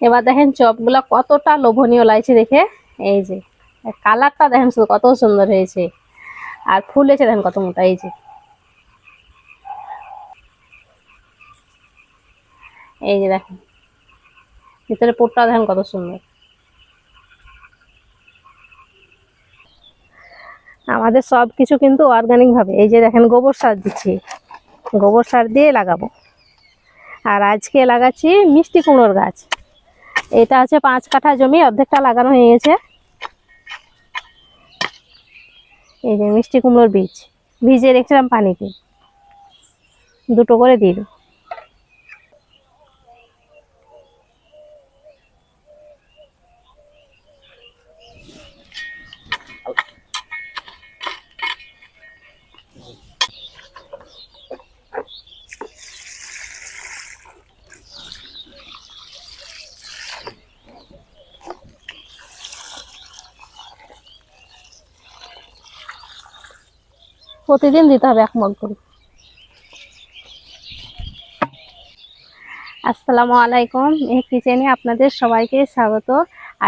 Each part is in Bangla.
এবার দেখেন চপগুলো কতটা লোভনীয় লাগছে দেখে। এই যে, কালারটা দেখেন শুধু কত সুন্দর হয়েছে। আর ফুলেছে দেখেন কত মোটা, এই যে। এই যে দেখেন, ভিতরে পোটটা দেখেন কত সুন্দর। আমাদের সব কিছু কিন্তু অর্গানিক ভাবে। এই যে দেখেন গোবর সার দিচ্ছি। গোবর সার দিয়ে লাগাবো। আর আজকে লাগাচ্ছি মিষ্টি কুমড়োর গাছ। এটা আছে পাঁচ কাঠা জমি, অর্ধেকটা লাগানো হয়ে গেছে। এই যে মিষ্টি কুমড়োর বীজ। ভিজে রেখেছিলাম পানিতে। দুটো করে দিয়ে প্রতিদিন দিতে হবে এক মগ করে। আসসালামু আলাইকুম, এই কিচেনে আপনাদের সবাইকে স্বাগত।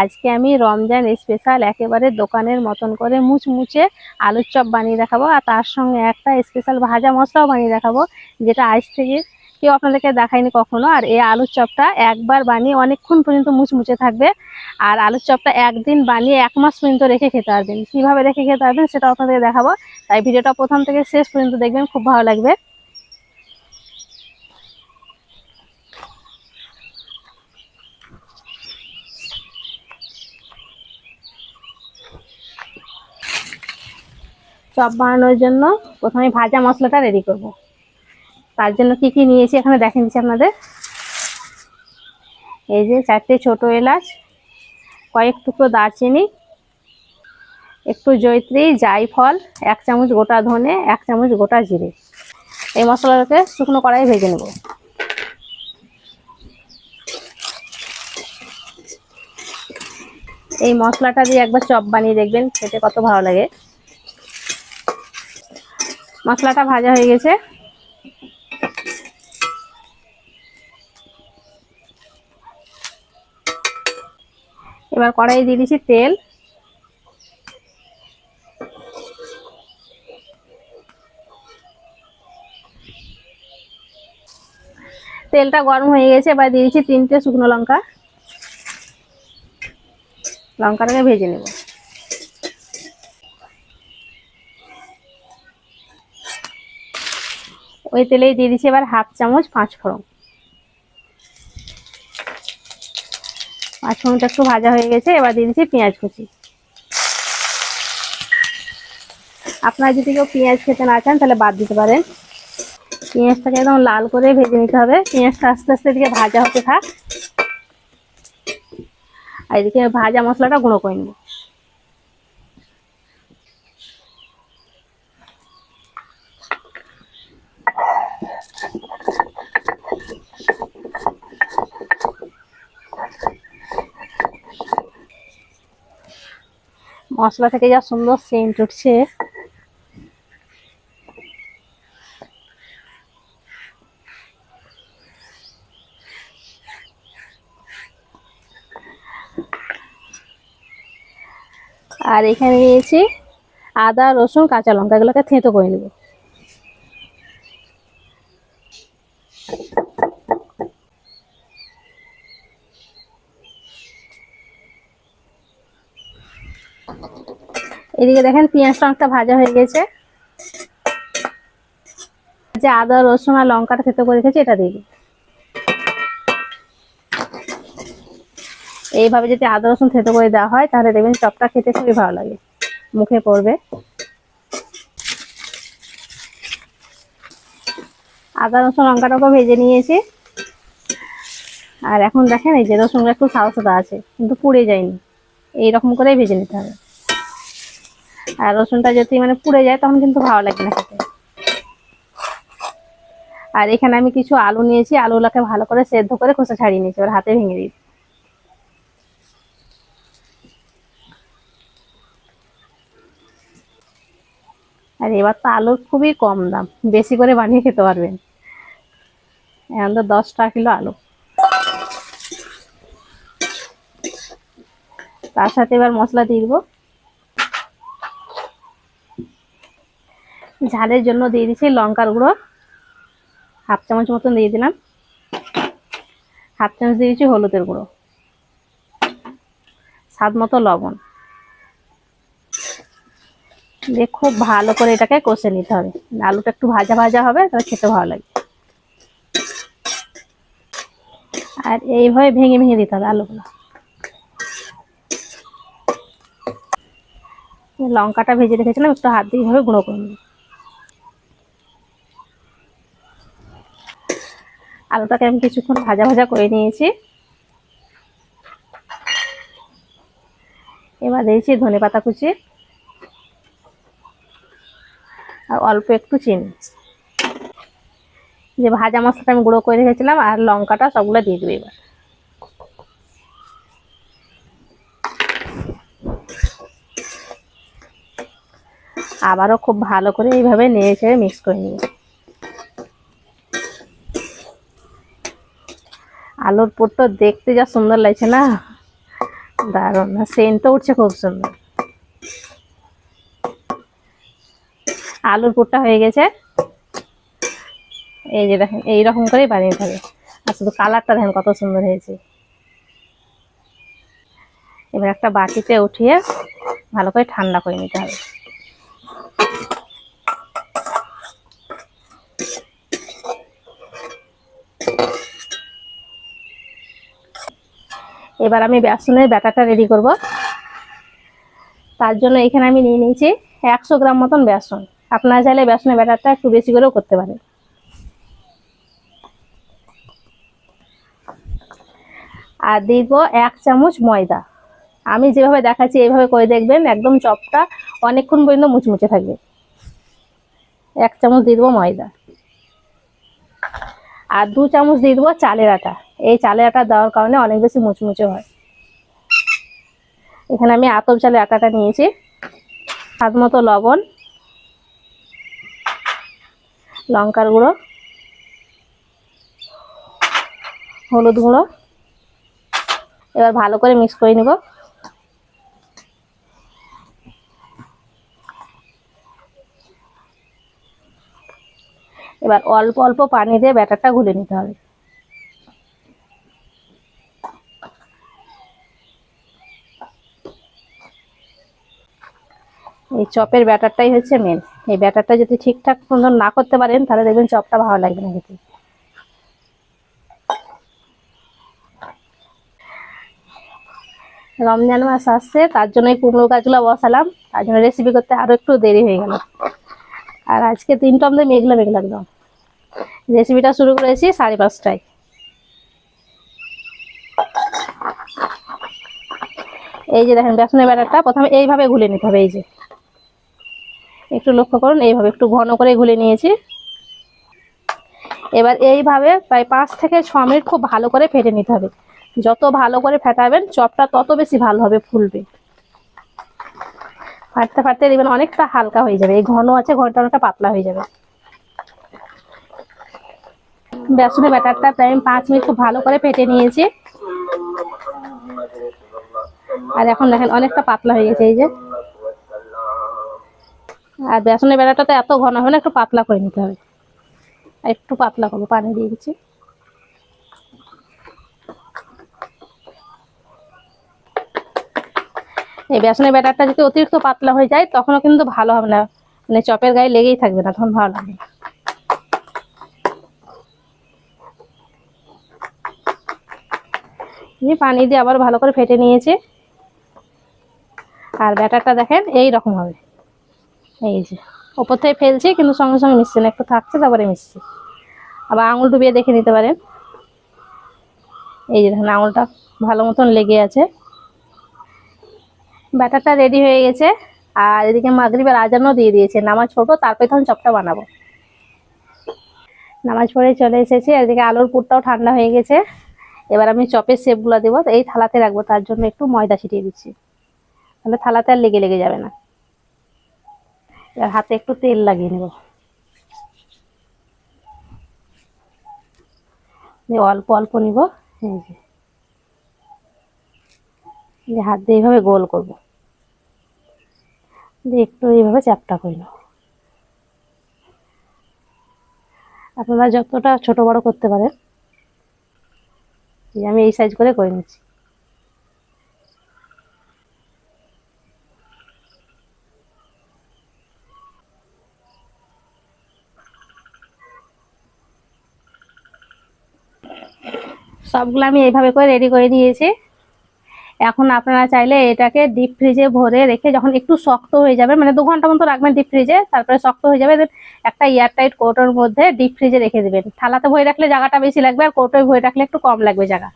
আজকে আমি রমজান স্পেশাল একেবারে দোকানের মতন করে মুচমুচে আলুর চপ বানিয়ে দেখাবো, আর তার সঙ্গে একটা স্পেশাল ভাজা মশলাও বানিয়ে দেখাবো, যেটা আজ থেকে কেউ আপনাদেরকে দেখায়নি কখনো। আর এই আলুর চপটা একবার বানিয়ে অনেকক্ষণ পর্যন্ত মুচমুচে থাকবে। আর আলুর চপটা একদিন বানিয়ে এক মাস পর্যন্ত রেখে খেতে পারবেন। কীভাবে রেখে খেতে পারবেন সেটা আপনাদেরকে দেখাবো। তাই ভিডিওটা প্রথম থেকে শেষ পর্যন্ত দেখবেন, খুব ভালো লাগবে। চপ বানানোর জন্য প্রথমে ভাজা মশলাটা রেডি করব। তার জন্য কি কি নিয়েছি এখানে দেখেন নিচ্ছি আপনাদের। এই যে চারটে ছোট এলাচ, কয়েক টুকরো দারচিনি, একটু জৈত্রী জায়ফল, এক চামচ গোটা ধনে, এক চামচ গোটা জিরে। এই মশলাটাকে শুকনো কড়াই ভেজে নেব। এই মশলাটা দিয়ে একবার চপ বানিয়ে দেখবেন, খেতে কত ভালো লাগে। মশলাটা ভাজা হয়ে গেছে। এবার কড়াই দিয়ে দিচ্ছি তেল। তেলটা গরম হয়ে গেছে, এবার দিয়ে দিচ্ছি তিনটে শুকনো লঙ্কা। লঙ্কাটাকে ভেজে নেব। ওই তেলেই দিয়ে দিচ্ছি এবার হাফ চামচ পাঁচ ফোড়ন ফোড়নটা একটু ভাজা হয়ে গেছে, এবার দিয়ে দিচ্ছি পেঁয়াজ কুচি। আপনারা যদি কেউ পেঁয়াজ খেতে না চান, তাহলে বাদ দিতে পারেন। পেঁয়াজটাকে একদম লাল করে ভেজে নিতে হবে। পেঁয়াজটা আস্তে আস্তে এদিকে ভাজা হতে থাক। আর এদিকে ভাজা মশলাটা গুঁড়ো করে নেব। মশলা থেকে যা সুন্দর সেন্ট উঠছে। আর এখানে নিয়েছি আদা, রসুন, কাঁচা লঙ্কা, এগুলোকে থেঁতো করে নেব। এদিকে দেখেন পেঁয়াজটা অনেকটা ভাজা হয়ে গেছে। যে আদা, রসুন আর লঙ্কাটা থেতো করে রেখেছি, এটা দিয়ে এইভাবে যদি আদা, রসুন থেতো করে দেওয়া হয়, তাহলে দেখবেন চপটা খেতে খুবই ভালো লাগে। মুখে পড়বে। আদা, রসুন, লঙ্কাটাকেও ভেজে নিয়েছি। আর এখন দেখেন এই যে রসুনটা একটু সাদা সাদা আছে, কিন্তু পুড়ে যায়নি। এইরকম করেই ভেজে নিতে হবে। আর রসুনটা যদি মানে পুড়ে যায়, তখন কিন্তু ভালো লাগে না খেতে। আর এখানে আমি কিছু আলু নিয়েছি, আলুগুলোকে ভালো করে সেদ্ধ করে খোসা ছাড়িয়ে নিয়েছি, এবার হাতে ভেঙে দিই আর এবার তো আলুর খুবই কম দাম, বেশি করে বানিয়ে খেতে পারবেন। এখন তো দশ টাকা কিলো আলু। তার সাথে এবার মশলা দিয়ে দেবো। ঝালের জন্য দিয়ে দিচ্ছি লঙ্কার গুঁড়ো। হাফ চামচ মতন দিয়ে দিলাম। হাফ চামচ দিয়ে দিচ্ছি হলুদের গুঁড়ো। স্বাদ মতো লবণ। দিয়ে খুব ভালো করে এটাকে কষে নিতে হবে। আলুটা একটু ভাজা ভাজা হবে, তাহলে খেতে ভালো লাগবে আর এইভাবে ভেঙে ভেঙে দিতে হবে আলুগুলো। লঙ্কাটা ভেজে রেখেছিলাম, একটু হাত দিয়ে এইভাবে গুঁড়ো করে নেব আলুটাকে আমি কিছুক্ষণ ভাজা ভাজা করে নিয়েছি। এবার দিয়েছি ধনে পাতা কুচি আর অল্প একটু চিনি। যে ভাজা মশলাটা আমি গুঁড়ো করে রেখেছিলাম আর লঙ্কাটা সবগুলো দিয়ে দেবো এবার। আবারও খুব ভালো করে এইভাবে নেড়ে চেড়ে মিক্স করে নিব। আলুর পুরটা দেখতে যা সুন্দর লাগছে না? দারুণ। সেন্টও উঠছে খুব সুন্দর। আলুর পুরটা হয়ে গেছে। এই যে দেখেন, এইরকম করেই বানিয়ে থাকে। আর শুধু কালারটা দেখেন কত সুন্দর হয়েছে। এবার একটা বাটিতে উঠিয়ে ভালো করে ঠান্ডা করে নিতে হবে। এবার আমি বেসনের ব্যাটারটা রেডি করব। তার জন্য এখানে আমি নিয়ে নিয়েছি একশো গ্রাম মতন বেসন। আপনারা চাইলে বেসনের ব্যাটারটা একটু বেশি করেও করতে পারেন। আর দিব এক চামচ ময়দা। আমি যেভাবে দেখাচ্ছি, এইভাবে করে দেখবেন একদম চপটা অনেকক্ষণ পর্যন্ত মুচমুচে থাকবে। এক চামচ দিয়ে দেবো ময়দা। আর দু চামচ দিয়ে দেবো চালের আটা। এই চালের আটা দেওয়ার কারণে অনেক বেশি মুচমুচে হয়। এখানে আমি আতপ চালের আটাটা নিয়েছি। স্বাদ মতো লবণ, লঙ্কার গুঁড়ো, হলুদ গুঁড়ো। এবার ভালো করে মিক্স করে নেব। এবার অল্প অল্প পানি দিয়ে ব্যাটারটা গুলে নিতে হবে। এই চপের ব্যাটারটাই হচ্ছে মেন এই ব্যাটারটা যদি ঠিকঠাক সুন্দর না করতে পারেন, তাহলে দেখবেন চপটা ভালো লাগবে না খেতে। রমজান মাস আসছে, তার জন্য এই কুমড়ো গাছগুলো বসালাম। তার জন্য রেসিপি করতে আরও একটু দেরি হয়ে গেল। আর আজকে তিনটা আমাদের মেঘলা মেঘলা একদম। রেসিপিটা শুরু করেছি সাড়ে পাঁচটায়। এই যে দেখেন, বেসনের ব্যাটারটা, প্রথমে এইভাবে গুলে নিতে হবে, এই যে। একটু লক্ষ্য করুন, এইভাবে একটু ঘন করে গুলে নিয়েছি। এবার এইভাবে প্রায় পাঁচ থেকে ছ মিনিট খুব ভালো করে ফেটে নিতে হবে। যত ভালো করে ফেটাবেন, চপটা তত বেশি ভালো হবে, ফুলবে। ফাটতে ফাটতে দেখবেন অনেকটা হালকা হয়ে যাবে। এই ঘন আছে, ঘনটা অনেকটা পাতলা হয়ে যাবে। বেসনের ব্যাটারটা প্রায় পাঁচ মিনিট খুব ভালো করে ফেটে নিয়েছি। আর এখন দেখেন অনেকটা পাতলা হয়ে গেছে, এই যে। আর বেসনের ব্যাটারটা তো এত ঘন হবে না, একটু পাতলা করে নিতে হবে। একটু পাতলা করব, পানি দিয়ে দিচ্ছি। এই বেসনের ব্যাটারটা যদি অতিরিক্ত পাতলা হয়ে যায়, তখনও কিন্তু ভালো হবে না। মানে চপের গায়ে লেগেই থাকবে না, তখন ভালো লাগবে না। পানি দিয়ে আবার ভালো করে ফেটে নিয়েছে। আর ব্যাটারটা দেখেন, এই রকম হবে। এই যে, ওপর থেকে ফেলছি, কিন্তু সঙ্গে সঙ্গে মিশছে না। একটু থাকছে, তারপরে মিশছে। আবার আঙুল ডুবিয়ে দেখে নিতে পারেন। এই যে দেখেন, আঙুলটা ভালো মতন লেগে আছে। ব্যাটারটা রেডি হয়ে গেছে। আর এদিকে মাগরিবের আজানও দিয়ে দিয়েছে। নামাজ পড়ব, তারপরে তখন চপটা বানাবো। নামাজ পড়ে চলে এসেছি। এদিকে আলুর পুরটাও ঠান্ডা হয়ে গেছে। এবার আমি চপের শেপগুলো দেবো। এই থালাতে রাখব, তার জন্য একটু ময়দা ছিটিয়ে দিচ্ছি। তাহলে থালাতে আর লেগে লেগে যাবে না। এবার হাতে একটু তেল লাগিয়ে নেব। অল্প অল্প নিব যে। হাত দিয়ে এইভাবে গোল করব। দিয়ে একটু এইভাবে চ্যাপটা করে আপনারা যতটা ছোট বড় করতে পারেন আমি এই সাইজ করে করে নিচ্ছি। সবগুলো আমি এইভাবে করে রেডি করে নিয়েছি এখন আপনারা চাইলে এটাকে ডিপ ফ্রিজে ভরে রেখে যখন একটু শক্ত হয়ে যাবে মানে দু ঘণ্টা মতো রাখবেন ডিপ ফ্রিজে তারপরে শক্ত হয়ে যাবে একটা এয়ারটাইট কৌটোর মধ্যে ডিপ ফ্রিজে রেখে দেবেন। থালাতে ভরে রাখলে জায়গাটা বেশি লাগবে, আর কৌটোয় ভরে রাখলে একটু কম লাগবে জায়গা।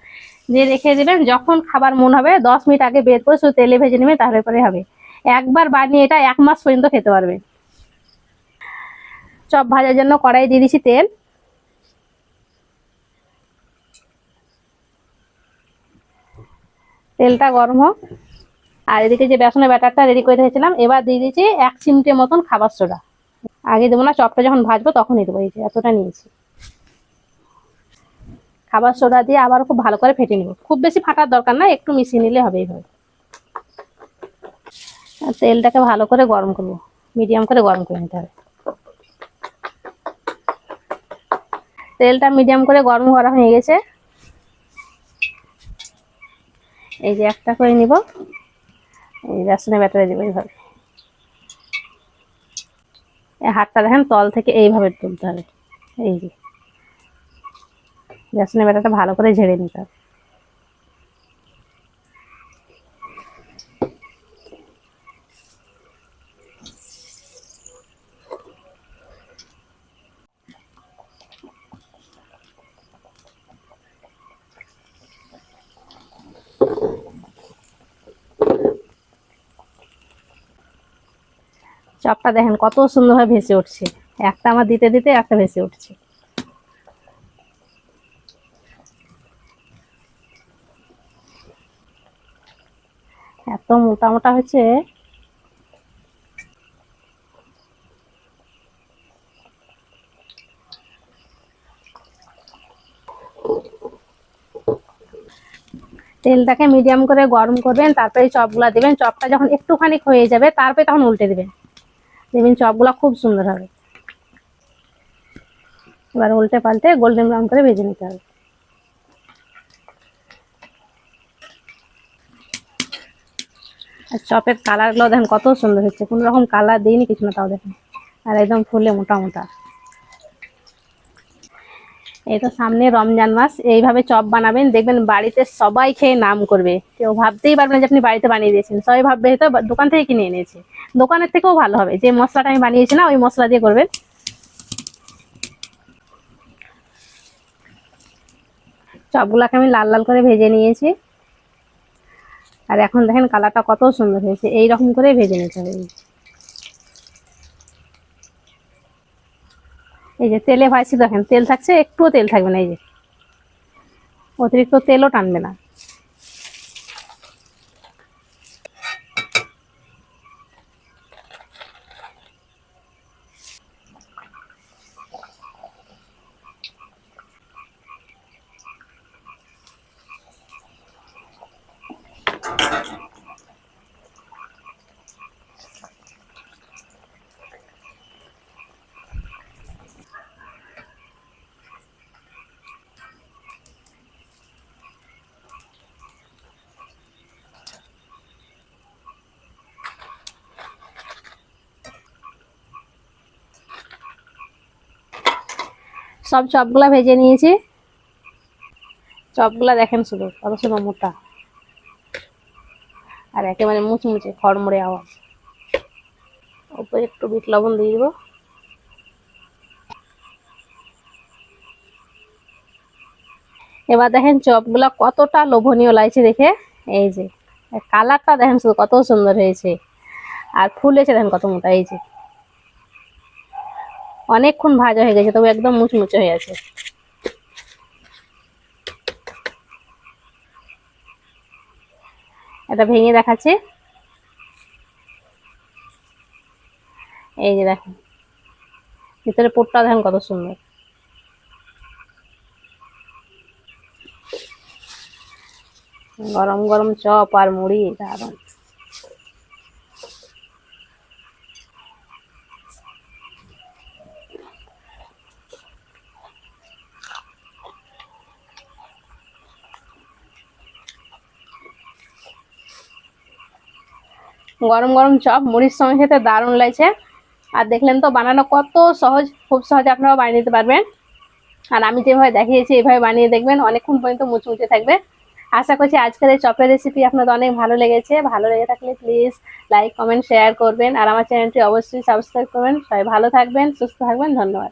দিয়ে রেখে দেবেন, যখন খাবার মন হবে, দশ মিনিট আগে বের করে শুধু তেলে ভেজে নেবেন, তাহলে পরে হবে। একবার বানিয়ে এটা এক মাস পর্যন্ত খেতে পারবেন। চপ ভাজার জন্য কড়াই দিয়ে দিচ্ছি তেল। তেলটা গরম হোক। আর এদিকে যে বেসনের ব্যাটারটা রেডি করে রেখেছিলাম, এবার দিয়ে দিয়েছি এক চিমটে মতন খাবার সোডা। আগে দেবো না, চপটা যখন ভাজবো তখনই দেবো, এই যে এতটা নিয়েছি। খাবার সোডা দিয়ে আবার খুব ভালো করে ফেটে নিব। খুব বেশি ফাটার দরকার না, একটু মিশিয়ে নিলে হবে এইভাবে। তেলটাকে ভালো করে গরম করব, মিডিয়াম করে গরম করে নিতে হবে। তেলটা মিডিয়াম করে গরম করা হয়ে গেছে। এই যে একটা করে নিব। এই রাসনে ব্যাটারে দিব এইভাবে এই হাতটা দেখেন, তল থেকে এইভাবে তুলতে হবে। এই যে। বেসনের ব্যাটারটা ভালো করে ঝেড়ে নিতে হবে। চপটা দেখেন, কত সুন্দরভাবে ভেসে উঠছে। একটা আমার দিতে দিতে একটা ভেসে উঠছে। এত মোটা মোটা হচ্ছে তেলটাকে মিডিয়াম করে গরম করবেন, তারপরে চপগুলা দিবেন। চপটা যখন একটুখানি হয়ে যাবে, তারপরে তখন উল্টে দিবেন। দেখবেন চপগুলো খুব সুন্দর হবে। এবার উল্টে পাল্টে গোল্ডেন ব্রাউন করে ভেজে নিতে হবে। আর চপের কালারগুলো দেখেন কত সুন্দর হচ্ছে। কোনো রকম কালার দিইনি, কিছু না, তাও দেখেন। আর একদম ফুলে মোটা মোটা। এই তো সামনে রমজান মাস, এইভাবে চপ বানাবেন, দেখবেন বাড়িতে সবাই খেয়ে নাম করবে। কেউ ভাবতেই পারবে না যে আপনি বাড়িতে বানিয়ে দিয়েছেন। সবাই ভাববে হয়তো দোকান থেকে কিনে এনেছে। দোকানের থেকেও ভালো হবে। যে মশলাটা আমি বানিয়েছি না, ওই মশলা দিয়ে করবেন। চপগুলাকে আমি লাল লাল করে ভেজে নিয়েছি। আর এখন দেখেন কালারটা কত সুন্দর হয়েছে। এই রকম করে ভেজে নিতে হবে। এই যে তেলে ভাজছি দেখেন, তেল থাকছে, একটুও তেল থাকবে না, এই যে। অতিরিক্ত তেলও টানবে না। সব চপগুলা ভেজে নিয়েছি। চপগুলা দেখেন শুধু, কত সুন্দর মোটা। আর একেবারে মুচমুচে, খড়মড়ে আওয়াজ। ওপরে একটু বিট লবণ দিয়ে দেবো। এবার দেখেন চপগুলা কতটা লোভনীয় লাগছে দেখে। এই যে কালারটা দেখেন শুধু কত সুন্দর হয়েছে। আর ফুল ফুলেছে দেখেন কত মোটা, এই যে। অনেকক্ষণ ভাজা হয়ে গেছে, তবে একদম মুচমুচে হয়ে আছে। এটা ভেঙে দেখাচ্ছি। এই যে দেখেন ভিতরে পোটটা দেখেন কত সুন্দর। গরম গরম চপ আর মুড়ি, দারুণ। গরম গরম চপ, মুড়ির সঙ্গে খেতে দারুণ লাগছে। আর দেখলেন তো বানানো কত সহজ, খুব সহজে আপনারাও বানিয়ে নিতে পারবেন। আর আমি যেভাবে দেখিয়েছি এইভাবে বানিয়ে দেখবেন, অনেকক্ষণ পর্যন্ত মুচমুচে থাকবে। আশা করছি আজকের এই চপের রেসিপি আপনাদের অনেক ভালো লেগেছে। ভালো লেগে থাকলে প্লিজ লাইক কমেন্ট শেয়ার করবেন। আর আমার চ্যানেলটি অবশ্যই সাবস্ক্রাইব করবেন। সবাই ভালো থাকবেন, সুস্থ থাকবেন, ধন্যবাদ।